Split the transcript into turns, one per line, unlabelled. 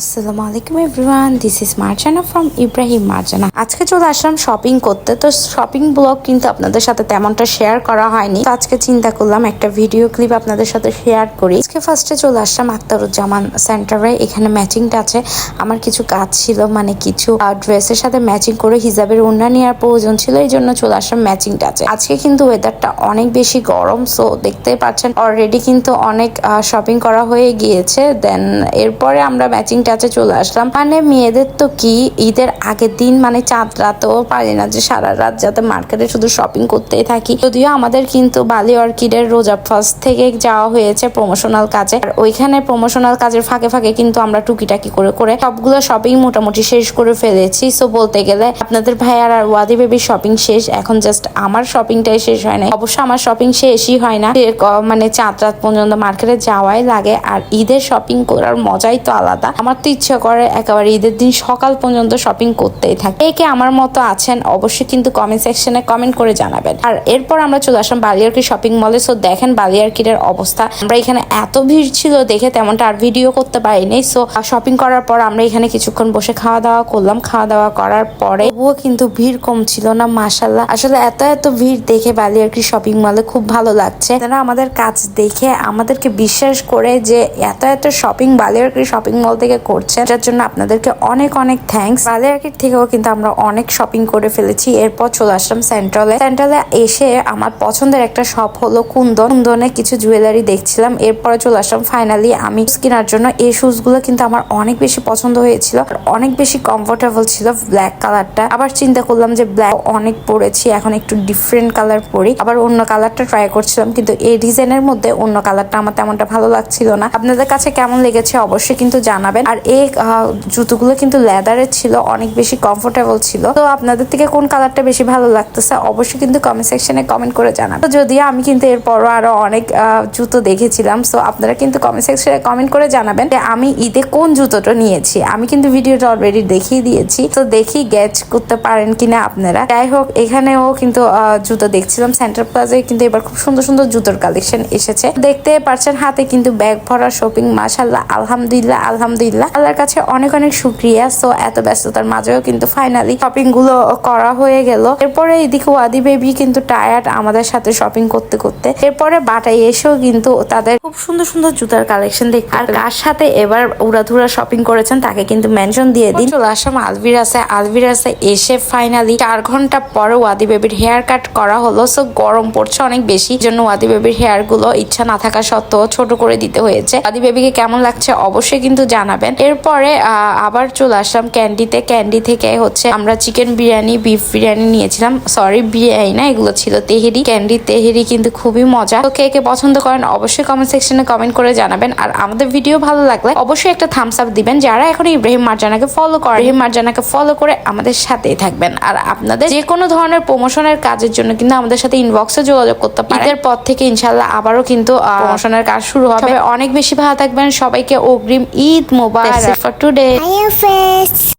আসসালামু আলাইকুম everyone this is Marjana from Ibrahim Marjana আজকে চলে আসলাম শপিং করতে। তো শপিং ব্লগ কিন্তু আপনাদের সাথে তেমনটা শেয়ার করা হয়নি। আজকে চিন্তা করলাম একটা ভিডিও ক্লিপ আপনাদের সাথে শেয়ার করি। আজকে ফার্স্টে চলে আসলাম আক্তারুজ্জামান সেন্টারে এখানে ম্যাচিংটা আছে। আমার কিছু কাজ ছিল মানে কিছু ড্রেসের সাথে ম্যাচিং করে হিজাবের ওড়না নেওয়ার প্রয়োজন ছিল, এই জন্য চলে আসলাম ম্যাচিংটা আছে। আজকে কিন্তু ওয়েদারটা অনেক বেশি গরম সো দেখতেই পাচ্ছেন অলরেডি কিন্তু অনেক শপিং করা হয়ে গিয়েছে। দেন এরপরে আমরা ম্যাচিং টাচে চলে আসলাম। মানে মেয়েদের তো কি ঈদের আগের দিন মানে চাঁদ রাতেও পারি না যে সারা রাত যাতে মার্কেটে শুধু শপিং করতেই থাকি। যদিও আমাদের কিন্তু বালি অর্কিডের রোজা ফার্স্ট থেকে যাওয়া হয়েছে প্রমোশনাল কাজে। আর ওইখানে প্রমোশনাল কাজের ফাঁকে ফাঁকে কিন্তু আমরা টুকিটাকি করে করে সবগুলো শপিং মোটামুটি শেষ করে ফেলেছি। সো বলতে গেলে আপনাদের ভাইয়ার আর ওয়াদি বেবির শপিং শেষ। এখন জাস্ট আমার শপিংটাই শেষ হয় না অবশ্য আমার শপিং শেষই হয় না। মানে চাঁদ রাত পর্যন্ত মার্কেটে যাওয়াই লাগে। আর ঈদের শপিং করার মজাই তো আলাদা। আমার তো ইচ্ছা করে, একেবারে ঈদের দিন সকাল পর্যন্ত শপিং করতেই থাকে। একে আমার মতো আছেন, অবশ্যই কিন্তু কমেন্ট সেকশনে কমেন্ট করে জানাবেন। আর এরপর আমরা চলে আসলাম বালিয়ারকি শপিং মলে সো দেখেন বালিয়ারকির অবস্থা। আমরা এখানে এত ভিড় ছিল দেখে তেমনটা আর ভিডিও করতে পারিনি। সো শপিং করার পর আমরা এখানে কিছুক্ষণ বসে খাওয়া দাওয়া করলাম। খাওয়া দাওয়া করার পরে তবুও কিন্তু ভিড় কম ছিল না মাসাল্লাহ আসলে এত এত ভিড় দেখে বালিয়ারকি শপিং মলে খুব ভালো লাগছে। তারা আমাদের কাজ দেখে আমাদেরকে বিশ্বাস করে যে এত এত শপিং বালিয়ারকি শপিং মল থেকে করছেন যার জন্য আপনাদেরকে অনেক অনেক থ্যাঙ্কস বালিয়ারকির থেকেও কিন্তু আমরা অনেক শপিং করে ফেলেছি। এরপর চলে আসলাম সেন্ট্রালে সেন্ট্রালে এসে আমার পছন্দের একটা শপ হলো কুন্দন। কুন্দনে কিছু জুয়েলারি দেখছিলাম। এরপরে চলে আসলাম ফাইনালি আমি কেনার জন্য। এই শুজগুলো কিন্তু আমার অনেক বেশি পছন্দ হয়েছিল। অনেক বেশি কমফোর্টেবল ছিল ব্ল্যাক কালারটা আবার চিন্তা করলাম যে ব্ল্যাক অনেক পরেছি, এখন একটু ডিফারেন্ট কালার পরি। আবার অন্য কালারটা ট্রাই করছিলাম, কিন্তু এই ডিজাইনের মধ্যে অন্য কালারটা আমার তেমনটা ভালো লাগছিল না। আপনাদের কাছে কেমন লেগেছে অবশ্যই কিন্তু জানাবেন। আর এই জুতোগুলো কিন্তু লেদারের ছিল, অনেক বেশি কমফোর্টেবল ছিল। তো আপনাদের থেকে কোন কালারটা বেশি ভালো লাগতেছে, অবশ্যই কিন্তু কমেন্ট সেকশনে কমেন্ট করে জানাবেন। তো যদিও আমি কিন্তু এরপরও আরও অনেক জুতো দেখেছিলাম সো আপনারা কিন্তু কমেন্ট সেকশনে কমেন্ট করে জানাবেন যে আমি ঈদে কোন জুতোটা নিয়েছি। আমি কিন্তু ভিডিওটা অলরেডি দেখিয়ে দিয়েছি, তো দেখি গ্যাচ করতে পারেন কিনা আপনারা। যাই হোক, এখানেও কিন্তু জুতো দেখছিলাম সেন্টার প্লাজায় কিন্তু এবার খুব সুন্দর সুন্দর জুতোর কালেকশন এসেছে। দেখতে পারছেন হাতে কিন্তু ব্যাগ ভরা শপিং মাশাল্লাহ আলহামদুলিল্লাহ আলহামদুলিল্লাহ। আল্লাহর কাছে অনেক অনেক শুক্রিয়া। সো এত ব্যস্ততার মাঝেও কিন্তু ফাইনালি শপিংগুলো করা হয়ে গেল। এরপরে এদিকে ওয়াদি বেবি কিন্তু টায়ার্ড আমাদের সাথে শপিং করতে করতে। এরপরে বাটাই এসেও কিন্তু তাদের খুব সুন্দর সুন্দর জুতার কালেকশন দেখতে আর কার সাথে এবার উড়াধুরা শপিং করেছেন তাকে কিন্তু মেনশন দিয়ে দিন। চলে আসলাম আলভিরাসে। আলভিরাসে এসে ফাইনালি চার ঘণ্টা পরে ওয়াদি বেবির হেয়ার কাট করা হলো। সো গরম পড়ছে অনেক বেশি। জন্য ওয়াদি বেবির হেয়ারগুলো ইচ্ছা না থাকা সত্ত্বেও ছোট করে দিতে হয়েছে। ওয়াদি বেবিকে কেমন লাগছে অবশ্যই কিন্তু জানাবেন। এরপরে আহ, আবার চলে আসলাম ক্যান্ডিতে। ক্যান্ডি থেকে হচ্ছে আমরা চিকেন বিরিয়ানি বিফ বিরিয়ানি নিয়েছিলাম। সরি বিরিয়ানি না এগুলো ছিল তেহেরি। ক্যান্ডি তেহেরি কিন্তু খুবই মজা। তো কে কে পছন্দ করেন অবশ্যই কমেন্ট সেকশনে কমেন্ট করে জানাবেন। আর আমাদের ভিডিও ভালো লাগলে অবশ্যই একটা থামস আপ দিবেন। যারা এখন ইব্রাহিম মার্জানাকে ফলো করে ইব্রাহিম মার্জানাকে ফলো করে আমাদের সাথেই থাকবেন। আর আপনাদের যে কোনো ধরনের প্রমোশনের কাজের জন্য কিন্তু আমাদের সাথে ইনবক্সে যোগাযোগ করতে পারেন। এর পর থেকে ইনশাল্লাহ আবারও কিন্তু প্রমোশনের কাজ শুরু হবে। অনেক বেশি ভালো থাকবেন। সবাইকে অগ্রিম Eid That's it for
today. Bye, friends.